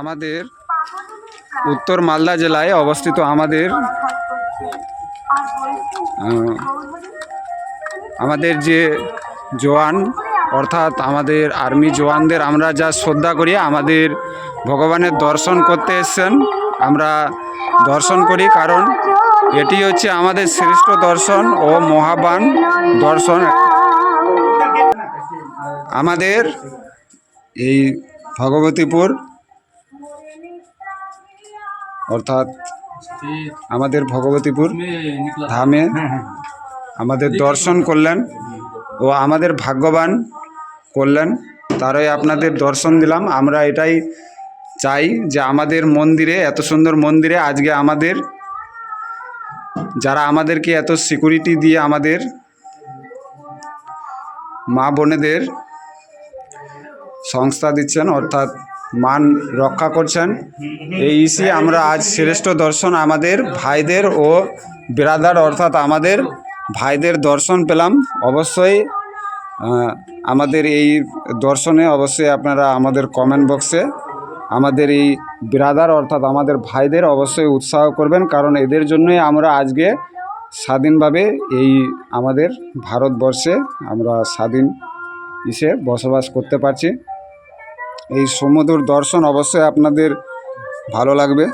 আমাদের উত্তর মালদা জেলায় অবস্থিত আমাদের আমাদের যে জওয়ান অর্থাৎ আমাদের আর্মি জওয়ানদের আমরা যা শ্রদ্ধা করি, আমাদের ভগবানের দর্শন করতে এসছেন। আমরা দর্শন করি কারণ এটি হচ্ছে আমাদের শ্রেষ্ঠ দর্শন ও মহাবান দর্শন। আমাদের এই ভগবতীপুর অর্থাৎ আমাদের ভগবতীপুর ধামে আমাদের দর্শন করলেন ও আমাদের ভাগ্যবান করলেন। তারাই আপনাদের দর্শন দিলাম। আমরা এটাই চাই যে আমাদের মন্দিরে এত সুন্দর মন্দিরে আজকে আমাদের যারা আমাদেরকে এত সিকিউরিটি দিয়ে আমাদের মা বোনেদের সংস্থা দিচ্ছেন অর্থাৎ মান রক্ষা করছেন। এই ইসি আমরা আজ শ্রেষ্ঠ দর্শন আমাদের ভাইদের ও ব্রাদার অর্থাৎ আমাদের ভাইদের দর্শন পেলাম। অবশ্যই আমাদের এই দর্শনে অবশ্যই আপনারা আমাদের কমেন্ট বক্সে আমাদের এই বিরাদার অর্থাৎ আমাদের ভাইদের অবশ্যই উৎসাহ করবেন, কারণ এদের জন্যই আমরা আজকে স্বাধীনভাবে এই আমাদের ভারতবর্ষে আমরা স্বাধীন ইসে বসবাস করতে পারছি। এই সমুদ্র দর্শন অবশ্যই আপনাদের ভালো লাগবে।